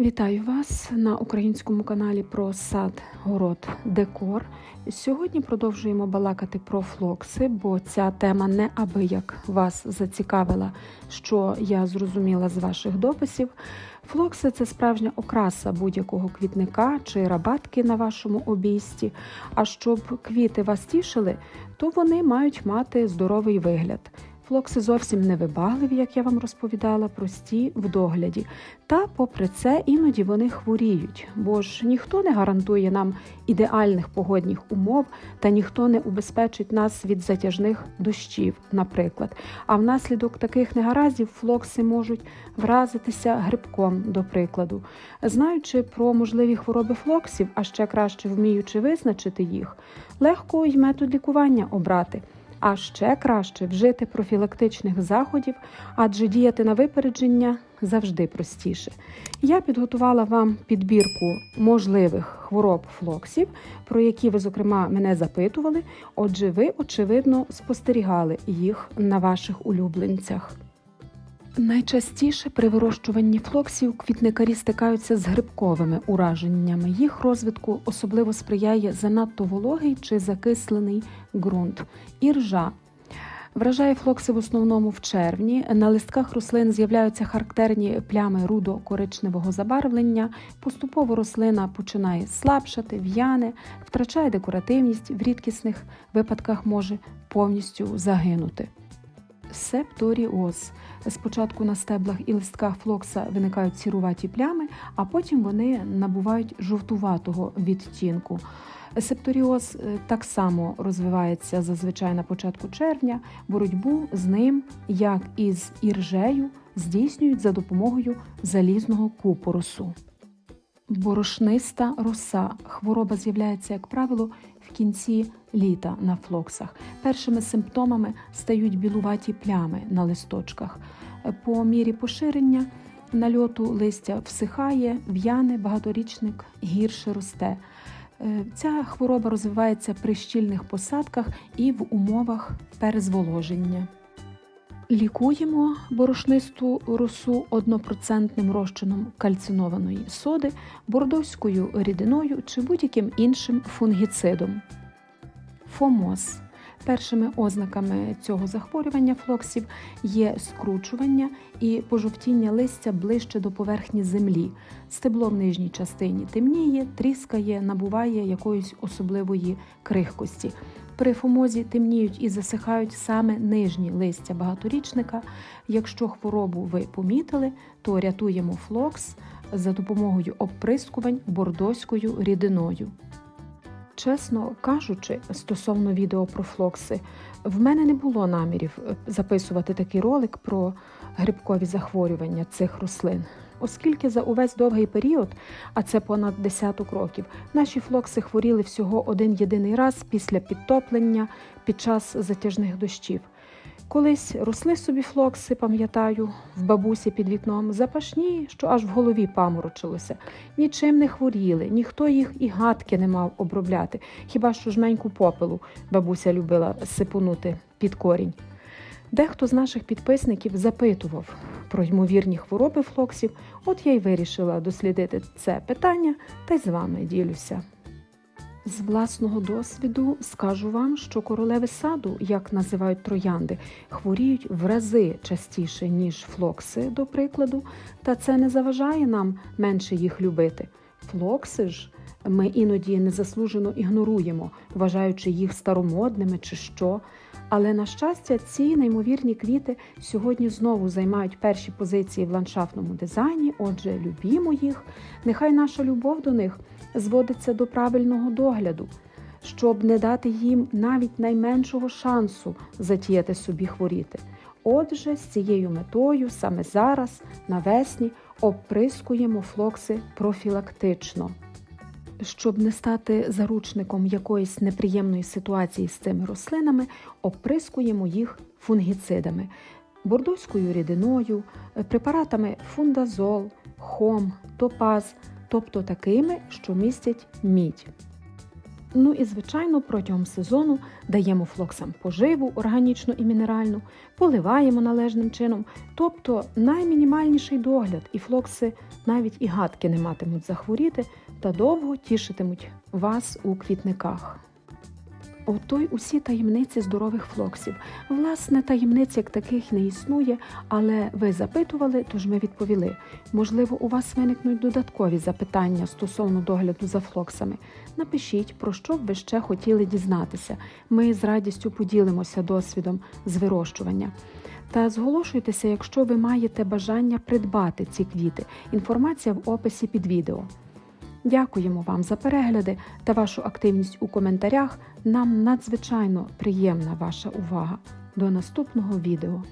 Вітаю вас на українському каналі про сад, город, декор. Сьогодні продовжуємо балакати про флокси, бо ця тема неабияк вас зацікавила, що я зрозуміла з ваших дописів. Флокси це справжня окраса будь-якого квітника чи рабатки на вашому обійсті. А щоб квіти вас тішили, то вони мають мати здоровий вигляд. Флокси зовсім не вибагливі, як я вам розповідала, прості в догляді. Та, попри це, іноді вони хворіють, бо ж ніхто не гарантує нам ідеальних погодних умов, та ніхто не убезпечить нас від затяжних дощів, наприклад. А внаслідок таких негараздів флокси можуть вразитися грибком, до прикладу. Знаючи про можливі хвороби флоксів, а ще краще вміючи визначити їх, легко й метод лікування обрати. А ще краще вжити профілактичних заходів, адже діяти на випередження завжди простіше. Я підготувала вам підбірку можливих хвороб флоксів, про які ви, зокрема, мене запитували. Отже, ви, очевидно, спостерігали їх на ваших улюбленцях. Найчастіше при вирощуванні флоксів квітникарі стикаються з грибковими ураженнями. Їх розвитку особливо сприяє занадто вологий чи закислений ґрунт. Іржа Вражає флокси в основному в червні. На листках рослин з'являються характерні плями рудо-коричневого забарвлення. Поступово рослина починає слабшати, в'яне, втрачає декоративність, в рідкісних випадках може повністю загинути. Септоріоз. Спочатку на стеблах і листках флокса виникають сіруваті плями, а потім вони набувають жовтуватого відтінку. Септоріоз е, так само розвивається зазвичай на початку червня. Боротьбу з ним, як і з іржею, здійснюють за допомогою залізного купоросу. Борошниста роса. Хвороба з'являється, як правило, в кінці літа на флоксах. Першими симптомами стають білуваті плями на листочках. По мірі поширення нальоту листя всихає, в'яне, багаторічник гірше росте. Е, Ця хвороба розвивається при щільних посадках і в умовах перезволоження. Лікуємо борошнисту росу однопроцентним розчином кальцинованої соди, бордовською рідиною чи будь-яким іншим фунгіцидом. Фомоз. Першими ознаками цього захворювання флоксів є скручування і пожовтіння листя ближче до поверхні землі. Стебло в нижній частині темніє, тріскає, набуває якоїсь особливої крихкості. При фомозі темніють і засихають саме нижні листя багаторічника. Якщо хворобу ви помітили, то рятуємо флокс за допомогою оприскувань бордоською рідиною. Чесно кажучи, стосовно відео про флокси, в мене не було намірів записувати такий ролик про грибкові захворювання цих рослин, оскільки за увесь довгий період, а це понад десяток років, наші флокси хворіли всього один єдиний раз після підтоплення під час затяжних дощів. Колись росли собі флокси, пам'ятаю, в бабусі під вікном запашні, що аж в голові паморочилося. Нічим не хворіли, ніхто їх і гадки не мав обробляти, хіба що жменьку попелу бабуся любила сипунути під корінь. Дехто з наших підписників запитував про ймовірні хвороби флоксів, от я й вирішила дослідити це питання та й з вами ділюся. З власного досвіду скажу вам, що королеви саду, як називають троянди, хворіють в рази частіше, ніж флокси, до прикладу, та це не заважає нам менше їх любити. Флокси ж ми іноді незаслужено ігноруємо, вважаючи їх старомодними чи що. Але, на щастя, ці неймовірні квіти сьогодні знову займають перші позиції в ландшафтному дизайні, отже, любімо їх. Нехай наша любов до них зводиться до правильного догляду, щоб не дати їм навіть найменшого шансу затіяти собі хворіти. Отже, з цією метою саме зараз, навесні, оприскуємо флокси профілактично. Щоб не стати заручником якоїсь неприємної ситуації з цими рослинами, оприскуємо їх фунгіцидами, бордоською рідиною, препаратами фундазол, хом, топаз, тобто такими, що містять мідь. Ну і звичайно, протягом сезону даємо флоксам поживу органічну і мінеральну, поливаємо належним чином, тобто наймінімальніший догляд, і флокси навіть і гадки не матимуть захворіти та довго тішитимуть вас у квітниках. Ото й усі таємниці здорових флоксів. Власне, таємниць як таких не існує, але ви запитували, тож ми відповіли. Можливо, у вас виникнуть додаткові запитання стосовно догляду за флоксами. Напишіть, про що б ви ще хотіли дізнатися. Ми з радістю поділимося досвідом з вирощування. Та зголошуйтеся, якщо ви маєте бажання придбати ці квіти. Інформація в описі під відео. Дякуємо вам за перегляди та вашу активність у коментарях. Нам надзвичайно приємна ваша увага. До наступного відео.